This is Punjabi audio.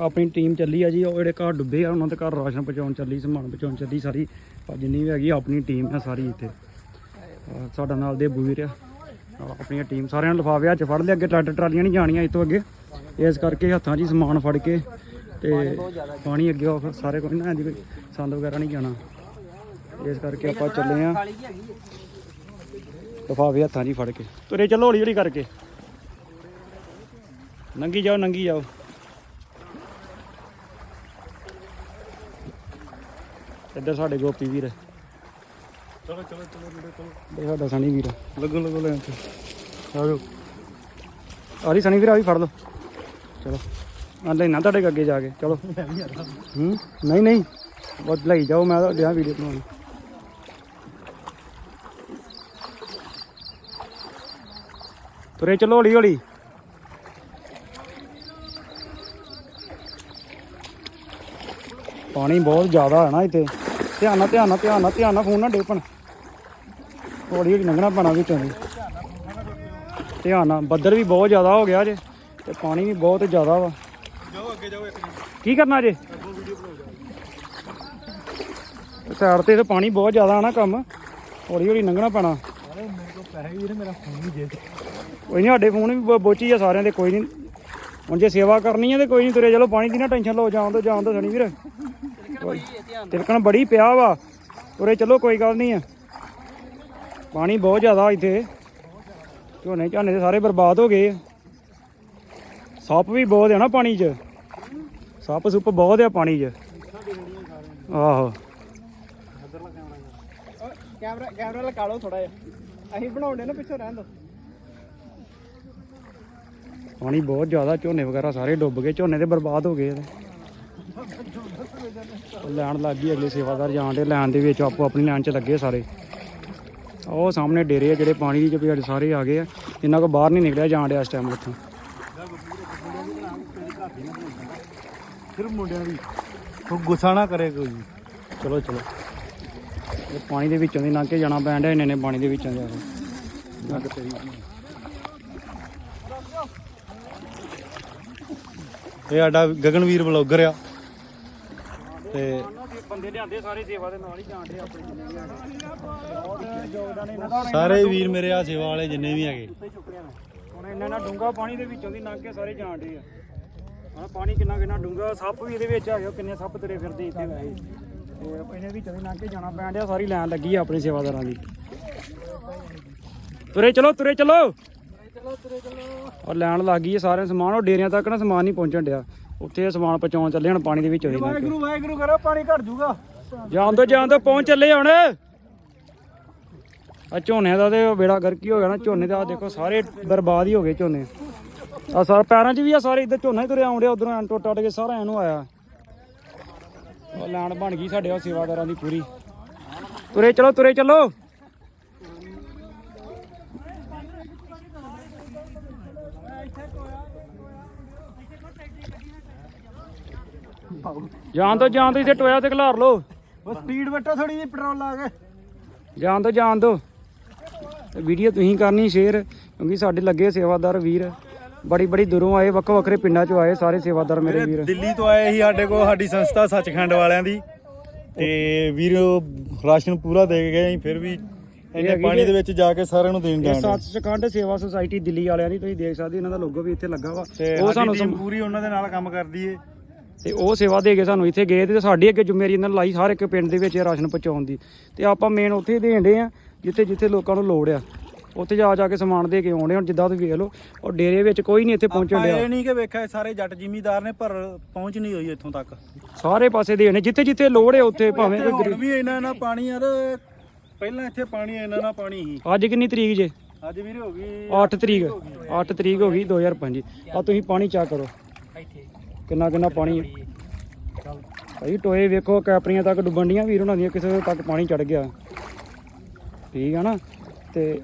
ਆਪਣੀ ਟੀਮ ਚੱਲੀ ਆ ਜੀ, ਉਹ ਜਿਹੜੇ ਘਰ ਡੁੱਬੇ ਆ, ਉਹਨਾਂ ਦੇ ਘਰ ਰਾਸ਼ਨ ਪਹੁੰਚਾਉਣ ਚੱਲੀ, ਸਮਾਨ ਪਹੁੰਚਾਉਣ ਚੱਲੀ ਸਾਰੀ। ਆਹ ਜਿੰਨੀ ਵੀ ਹੈਗੀ ਆਪਣੀ ਟੀਮ ਆ ਸਾਰੀ ਇੱਥੇ। ਆਹ ਸਾਡਾ ਨਾਲ ਦੇ ਬੂਰ ਆ ਆਹ ਆਪਣੀ ਟੀਮ ਸਾਰਿਆਂ ਨੇ ਲਿਫਾਫੇ ਹੱਥ 'ਚ ਫੜ ਲਿਆ, ਅੱਗੇ ਟਰੈਕਟਰ ਟਰਾਲੀਆਂ ਨਹੀਂ ਜਾਣੀਆਂ ਇਸ ਤੋਂ ਅੱਗੇ। ਇਸ ਕਰਕੇ ਹੱਥਾਂ 'ਚ ਹੀ ਸਮਾਨ ਫੜ ਕੇ ਤੇ ਪਾਣੀ ਅੱਗੇ ਫਿਰ ਸਾਰੇ ਕੋਈ ਨਾ ਕੋਈ ਸੰਦ ਵਗੈਰਾ ਨਹੀਂ ਜਾਣਾ। ਇਸ ਕਰਕੇ ਆਪਾਂ ਚੱਲੇ ਆ। ਲਿਫਾਫੇ ਹੱਥਾਂ 'ਚ ਹੀ ਫੜ ਕੇ। ਤੁਰੇ ਚੱਲੋ ਹੌਲੀ ਹੌਲੀ ਕਰਕੇ। ਨੰਗੀ ਜਾਓ ਨੰਗੀ ਜਾਓ। ਇੱਧਰ ਸਾਡੇ ਗੋਪੀ ਵੀਰ। ਚਲੋ ਚਲੋ ਚਲੋ ਵੀਰੇ ਚਲੋ। ਇਹ ਸਾਡਾ ਸਣੀ ਵੀਰ। ਲੱਗੋ ਲੱਗੋ ਲੈਣ ਤੇ ਆ ਜਾਓ। ਆ ਰਹੀ ਸਣੀ ਵੀਰ ਆ ਵੀ ਫੜ ਲਓ। ਚਲੋ। ਆ ਲੈਣਾ ਤੁਹਾਡੇ ਅੱਗੇ ਜਾ ਕੇ। ਚਲੋ। ਹੂੰ ਨਹੀਂ ਨਹੀਂ। ਬਹੁਤ ਲਈ ਜਾਓ ਮੈਂ ਤਾਂ ਡਿਆ ਵੀਡੀਓ ਬਣਾਉਣੀ। ਤੁਰੇ ਚਲੋ ਹੌਲੀ ਹੌਲੀ। ਪਾਣੀ ਬਹੁਤ ਜ਼ਿਆਦਾ ਹੈ ਨਾ ਇੱਥੇ। ਧਿਆਨ ਨਾਲ ਧਿਆਨ ਨਾਲ ਧਿਆਨ ਨਾਲ ਧਿਆਨ ਨਾਲ ਫੋਨ ਨਾ ਡੇਪਣ ਹੌਲੀ ਹੌਲੀ ਲੰਘਣਾ ਪੈਣਾ ਵਿੱਚੋਂ ਦੀ ਧਿਆਨ ਨਾਲ ਬੱਦਲ ਵੀ ਬਹੁਤ ਜ਼ਿਆਦਾ ਹੋ ਗਿਆ ਜੇ ਤੇ ਪਾਣੀ ਵੀ ਬਹੁਤ ਜ਼ਿਆਦਾ ਵਾ। ਜਾਓ ਅੱਗੇ ਜਾਓ ਇੱਕ ਕੀ ਕਰਨਾ ਜੇ? ਸਾਈਡ ਤੇ ਪਾਣੀ ਬਹੁਤ ਜ਼ਿਆਦਾ ਆ ਨਾ ਕੰਮ। ਹੌਲੀ ਹੌਲੀ ਲੰਘਣਾ ਪੈਣਾ। ਅਰੇ ਮੇਰੇ ਕੋਲ ਪੈਸੇ ਵੀਰੇ ਮੇਰਾ ਫੋਨ ਵੀ ਜੇਬ ਕੋਈ ਨਹੀਂ ਸਾਡੇ ਫੋਨ ਵੀ ਬੋਚੀ ਆ ਸਾਰਿਆਂ ਦੇ ਕੋਈ ਨਹੀਂ। ਹੁਣ ਜੇ ਸੇਵਾ ਕਰਨੀ ਹੈ ਤੇ ਕੋਈ ਨਹੀਂ ਤੁਰੇ ਚਲੋ ਪਾਣੀ ਦੀ ਨਾ ਟੈਨਸ਼ਨ ਲਓ ਜਾਣ ਦੋ ਜਾਣ ਦੋ ਸਣੀ ਵੀਰ। ਤਿਲਕਣ ਬੜੀ ਪਿਆ ਵਾ। ਤੁਰੇ ਚਲੋ ਕੋਈ ਗੱਲ ਨਹੀਂ ਆ। ਪਾਣੀ ਬਹੁਤ ਜ਼ਿਆਦਾ ਇੱਥੇ। ਝੋਨੇ ਝਾਨੇ ਦੇ ਸਾਰੇ ਬਰਬਾਦ ਹੋ ਗਏ। ਸੱਪ ਵੀ ਬਹੁਤ ਆ ਨਾ ਪਾਣੀ 'ਚ। ਸੱਪ ਸੁੱਪ ਬਹੁਤ ਆ ਪਾਣੀ 'ਚ। ਆਹੋ। ਕੈਮਰਾ ਕੈਮਰਾ ਲਗਾ ਲਓ ਥੋੜਾ ਜਿਹਾ। ਅਸੀਂ ਬਣਾਉਂਦੇ ਨਾ ਪਿੱਛੋਂ ਰਹਿਣ ਦੋ। ਪਾਣੀ ਬਹੁਤ ਜ਼ਿਆਦਾ ਝੋਨੇ ਵਗੈਰਾ ਸਾਰੇ ਡੁੱਬ ਗਏ। ਝੋਨੇ ਤੇ ਬਰਬਾਦ ਹੋ ਗਏ ਲੈਣ ਲੱਗ ਗਈ ਅਗਲੇ ਸੇਵਾਦਾਰ ਜਾਣ ਦੇ ਲੈਣ ਦੇ ਵਿੱਚ ਆਪੋ ਆਪਣੀ ਲਾਈਨ 'ਚ ਲੱਗੇ ਸਾਰੇ। ਉਹ ਸਾਹਮਣੇ ਡੇਰੇ ਆ ਜਿਹੜੇ ਪਾਣੀ ਦੀ ਚਪੇੜ ਸਾਰੇ ਆ ਗਏ ਆ। ਇਹਨਾਂ ਕੋ ਬਾਹਰ ਨਹੀਂ ਨਿਕਲਿਆ ਜਾਣ ਡਿਆ ਇਸ ਟਾਈਮ ਉੱਥੋਂ। ਸਿਰਫ ਮੁੰਡਿਆਂ ਦੀ ਕੋਈ ਗੁੱਸਾ ਨਾ ਕਰੇ ਕੋਈ। ਚਲੋ ਚਲੋ। ਇਹ ਪਾਣੀ ਦੇ ਵਿੱਚੋਂ ਦੀ ਲੰਘ ਕੇ ਜਾਣਾ ਡਿਆ ਇੰਨੇ ਨੇ ਪਾਣੀ ਦੇ ਵਿੱਚੋਂ ਜਾ ਤੇਰੀ ਇਹ ਸਾਡਾ ਗਗਨਵੀਰ ਬਲੌਗਰ ਆ। ਤੇ ਬੰਦੇ ਲਿਆਂਦੇ ਸਾਰੇ ਸੇਵਾ ਦੇ ਨਾਲ ਹੀ ਜਾਣ ਡੇ ਆਪਣੇ ਜਿੰਨੇ ਵੀ ਬਹੁਤ ਸਾਰੇ ਵੀਰ ਮੇਰੇ ਆ ਸੇਵਾ ਵਾਲੇ ਜਿੰਨੇ ਵੀ ਹੈਗੇ। ਹੁਣ ਇੰਨਾ ਨਾ ਡੂੰਗਾ ਪਾਣੀ ਦੇ ਵਿੱਚੋਂ ਦੀ ਲੰਘ ਕੇ ਸਾਰੇ ਜਾਣ ਡੇ ਆ। ਹਾਂ ਪਾਣੀ ਕਿੰਨਾ ਕਿੰਨਾ ਡੂੰਗਾ ਸੱਪ ਵੀ ਇਹਦੇ ਵਿੱਚ ਆ ਗਏ ਕਿੰਨੇ ਸੱਪ ਤੁਰੇ ਫਿਰਦੇ ਇੱਥੇ ਵੈਸੇ ਤੇ ਇਹਨੇ ਵਿੱਚੋਂ ਦੀ ਲੰਘ ਕੇ ਜਾਣਾ ਪੈਣ ਡਿਆ, ਸਾਰੀ ਲਾਈਨ ਲੱਗੀ ਆ ਆਪਣੀ ਸੇਵਾਦਾਰਾਂ ਦੀ। ਤੁਰੇ ਚਲੋ ਤੁਰੇ ਚਲੋ। ਔਰ ਲੈਣ ਲੱਗ ਗਈ ਹੈ ਸਾਰੇ ਸਮਾਨ ਉਹ ਡੇਰਿਆਂ ਤੱਕ ਨਾ ਸਮਾਨ ਨਹੀਂ ਪਹੁੰਚਣ ਡਿਆ। ਉੱਥੇ ਇਹ ਸਮਾਨ ਪਹੁੰਚਾਉਣ ਚੱਲੇ ਹੁਣ ਪਾਣੀ ਦੇ ਵਿੱਚੋਂ ਲੰਘ ਕੇ ਵਾਹਿਗੁਰੂ ਵਾਹਿਗੁਰੂ ਕਰੋ ਪਾਣੀ ਘਟ ਜੂਗਾ ਜਾਣ ਤੋਂ ਜਾਣ ਤੋਂ ਪਹੁੰਚ ਚੱਲੇ ਹੁਣ। ਆ ਝੋਨੇ ਦਾ ਤੇ ਬੇੜਾ ਗਰਕੀ ਹੋ ਗਿਆ ਨਾ ਝੋਨੇ ਦਾ ਆਹ ਦੇਖੋ ਸਾਰੇ ਬਰਬਾਦ ਹੀ ਹੋ ਗਏ ਝੋਨੇ। ਆ ਸਾਰ ਪੈਰਾਂ 'ਚ ਵੀ ਆ ਸਾਰੇ ਇੱਧਰ ਝੋਨਾ ਹੀ ਤੁਰਿਆ ਆਉਂਦਿਆ ਉਧਰੋਂ ਐਂ ਟੁੱਟ ਟੱਟ ਕੇ ਸਾਰਾ ਐਨੂੰ ਆਇਆ। ਉਹ ਲਾਣ ਬਣ ਗਈ ਸਾਡੇ ਉਹ ਸੇਵਾਦਾਰਾਂ ਦੀ ਪੂਰੀ। ਤੁਰੇ ਚਲੋ ਤੁਰੇ ਚਲੋ। ਜਾਣ ਤੋਂ ਜਾਣ ਤੋਂ ਇੱਥੇ ਟੋਇਆ ਤੇ ਖਿਲਾਰ ਲਓ। ਬਸ ਸਪੀਡ ਵੱਟੋ ਥੋੜੀ ਜਿਹੀ ਪੈਟਰੋਲ ਲਾ ਕੇ। ਜਾਣ ਦੋ ਜਾਣ ਦੋ। ਵੀਡੀਓ ਤੁਸੀਂ ਕਰਨੀ ਸ਼ੇਅਰ ਕਿਉਂਕਿ ਸਾਡੇ ਲੱਗੇ ਸੇਵਾਦਾਰ ਵੀਰ। ਬੜੀ ਬੜੀ ਦੂਰੋਂ ਆਏ ਵੱਖ ਵੱਖਰੇ ਪਿੰਡਾਂ ਚੋਂ ਆਏ ਸਾਰੇ ਸੇਵਾਦਾਰ ਮੇਰੇ ਵੀਰ ਦਿੱਲੀ ਤੋਂ ਆਏ ਸੀ ਸਾਡੇ ਕੋਲ ਸਾਡੀ ਸੰਸਥਾ ਸੱਚਖੰਡ ਵਾਲਿਆਂ ਦੀ। ਤੇ ਵੀਰ ਰਾਸ਼ਨ ਪੂਰਾ ਦੇ ਕੇ ਗਏ ਅਸੀਂ ਫਿਰ ਵੀ ਇਹਨੇ ਪਾਣੀ। ਦੇ ਵਿੱਚ ਜਾ ਕੇ ਸਾਰਿਆਂ ਨੂੰ ਦੇਣ ਜਾਣ। ਸੱਚ ਸਚਖੰਡ ਸੇਵਾ ਸੁਸਾਇਟੀ ਦਿੱਲੀ ਵਾਲਿਆਂ ਦੀ ਤੁਸੀਂ ਦੇਖ ਸਕਦੇ ਇਹਨਾਂ ਦਾ ਲੋਗੋ ਵੀ ਇੱਥੇ ਲੱਗਾ ਵਾ। ਉਹ ਸਾਨੂੰ ਪੂਰੀ ਉਹਨਾਂ ਦੇ ਨਾਲ ਕੰਮ ਕਰਦੀ ਏ। ਤੇ ਉਹ ਸੇਵਾ ਦੇ ਕੇ ਸਾਨੂੰ ਇੱਥੇ ਗਏ ਤੇ ਸਾਡੀ ਅੱਗੇ ਜ਼ਿੰਮੇਵਾਰੀ ਇਹਨਾਂ ਲਾਈ ਹਰ ਇੱਕ ਪਿੰਡ ਦੇ ਵਿੱਚ ਰਾਸ਼ਨ ਪਹੁੰਚਾਉਣ ਦੀ। ਤੇ ਆਪਾਂ ਮੇਨ ਉੱਥੇ ਦੇਣ ਦੇ ਆ ਜਿੱਥੇ ਜਿੱਥੇ ਲੋਕਾਂ ਨੂੰ ਲੋੜ ਆ। ਉੱਥੇ ਜਾ ਜਾ ਕੇ ਸਮਾਨ ਦੇ ਕੇ ਆਉਣੇ ਹੁਣ ਜਿੱਦਾਂ ਤੁਸੀਂ ਵੇਖ ਲਓ ਉਹ ਡੇਰੇ ਵਿੱਚ ਕੋਈ ਨਹੀਂ ਇੱਥੇ ਪਹੁੰਚਣ ਡਿਆ। ਇਹ ਨਹੀਂ ਕਿ ਵੇਖਿਆ ਸਾਰੇ ਜੱਟ ਜ਼ਿਮੀਦਾਰ ਨੇ ਪਰ ਪਹੁੰਚ ਨਹੀਂ ਹੋਈ ਇੱਥੋਂ ਤੱਕ। ਸਾਰੇ ਪਾਸੇ ਦੇਣੇ ਜਿੱਥੇ ਜਿੱਥੇ ਲੋੜ ਹੈ ਉੱਥੇ ਭਾਵੇਂ ਵੀ ਇੰਨਾ ਇੰਨਾ ਪਾਣੀ ਯਾਰ ਪਹਿਲਾਂ ਇੱਥੇ ਪਾਣੀ ਇੰਨਾ ਇੰਨਾ ਪਾਣੀ ਸੀ। ਅੱਜ ਕਿੰਨੀ ਤਰੀਕ ਜੇ? ਅੱਜ ਵੀਰ ਹੋ ਗਈ 8 ਤਰੀਕ। 8 ਤਰੀਕ ਹੋ ਗਈ 2005 ਆ ਤੁਸੀਂ ਪਾਣੀ ਚਾ ਕਰੋ। ਕਿੰਨਾ ਕਿੰਨਾ ਪਾਣੀ ਹੈ? ਭਾਈ ਟੋਏ ਵੇਖੋ ਕੈਪਰੀਆਂ ਤੱਕ ਡੁੱਬਣ ਡੀਆਂ ਵੀਰ ਉਹਨਾਂ ਦੀਆਂ ਕਿਸੇ ਤੱਕ ਪਾਣੀ ਚੜ ਗਿਆ। ਠੀਕ ਆ ਨਾ? ਤੇ